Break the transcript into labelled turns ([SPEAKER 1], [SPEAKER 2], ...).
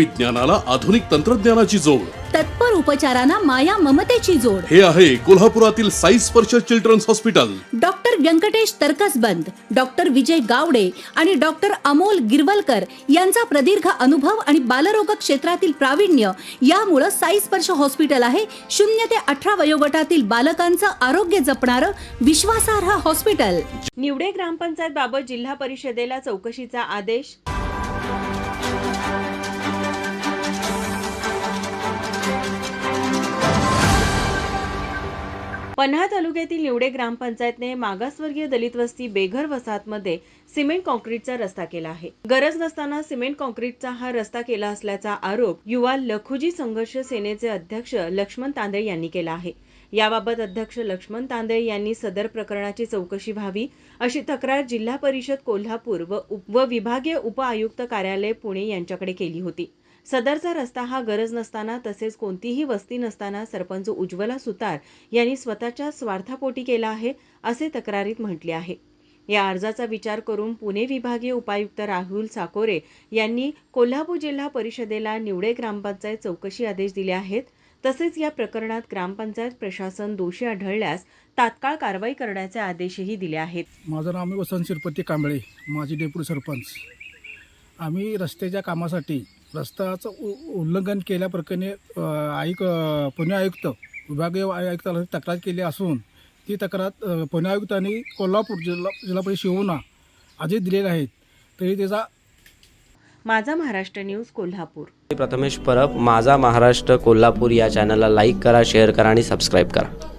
[SPEAKER 1] विज्ञानाला आधुनिक तंत्रज्ञानाची जोड.
[SPEAKER 2] तत्पर उपचारांना माया ममतेची जोड.
[SPEAKER 1] हे आहे कोल्हापुरातील Sai Sparsh children's hospital.
[SPEAKER 2] Doctor Venkatesh Tarkasband doctor Vijay Gawade आणि डॉक्टर अमोल गिरवलकर यांचा प्रदीर्घ अनुभव आणि बालरोग क्षेत्रातील प्रावीण्य यामुळं साई स्पर्श हॉस्पिटल आहे. शून्य ते अठरा वयोगटातील बालकांचं आरोग्य जपणारं विश्वासार्ह हॉस्पिटल.
[SPEAKER 3] निवडे ग्रामपंचायत बाबत जिल्हा परिषदेला चौकशीचा आदेश. पन्हा तालुक्यातील निवडे ग्रामपंचायतने मागासवर्गीय दलित वस्ती बेघर वसाहतमध्ये सिमेंट कॉन्क्रीटचा रस्ता केला आहे. गरज नसताना सिमेंट कॉन्क्रीटचा हा रस्ता केला असल्याचा आरोप युवा लखुजी संघर्ष सेनेचे अध्यक्ष लक्ष्मण तांदळे यांनी केला आहे. याबाबत अध्यक्ष लक्ष्मण तांदळे यांनी सदर प्रकरणाची चौकशी व्हावी अशी तक्रार जिल्हा परिषद कोल्हापूर व उप- व विभागीय उपआयुक्त कार्यालय पुणे यांच्याकडे केली होती. सदरचा रस्ता हा गरज नसताना तसेच कोणतीही वस्ती नसताना सरपंच उज्ज्वला सुतार यांनी स्वतःच्या स्वार्थापोटी केला आहे असे तक्रारीत म्हटले आहे. या अर्जाचा विचार करून पुणे विभागीय उपायुक्त राहुल साकोरे यांनी कोल्हापूर जिल्हा परिषदेला निवडे ग्रामपंचायत चौकशी आदेश दिले आहेत. तसेच या प्रकरणात ग्रामपंचायत प्रशासन दोषी आढळल्यास तात्काळ कारवाई करण्याचे आदेशही दिले आहेत.
[SPEAKER 4] माझं नाव मी वसंत शिरपती कांबळे माजी डेप्युटी सरपंच. आम्ही रस्त्याच्या कामासाठी रस्त्याचं उ उल्लंघन केल्याप्रकरणी अ, आयुक अ, पुणे आयुक्त विभागीय आयुक्ताला तक्रार केली असून ती तक्रार पुणे आयुक्तांनी कोल्हापूर जिल्हा जिल्हा परिषद शिवना आधी दिलेल्या आहेत. तरी त्याचा
[SPEAKER 3] माझा महाराष्ट्र न्यूज कोल्हापूर.
[SPEAKER 5] प्रथमेश परब. माझा महाराष्ट्र कोल्हापूर या चॅनलला लाईक करा शेअर करा आणि सबस्क्राईब करा.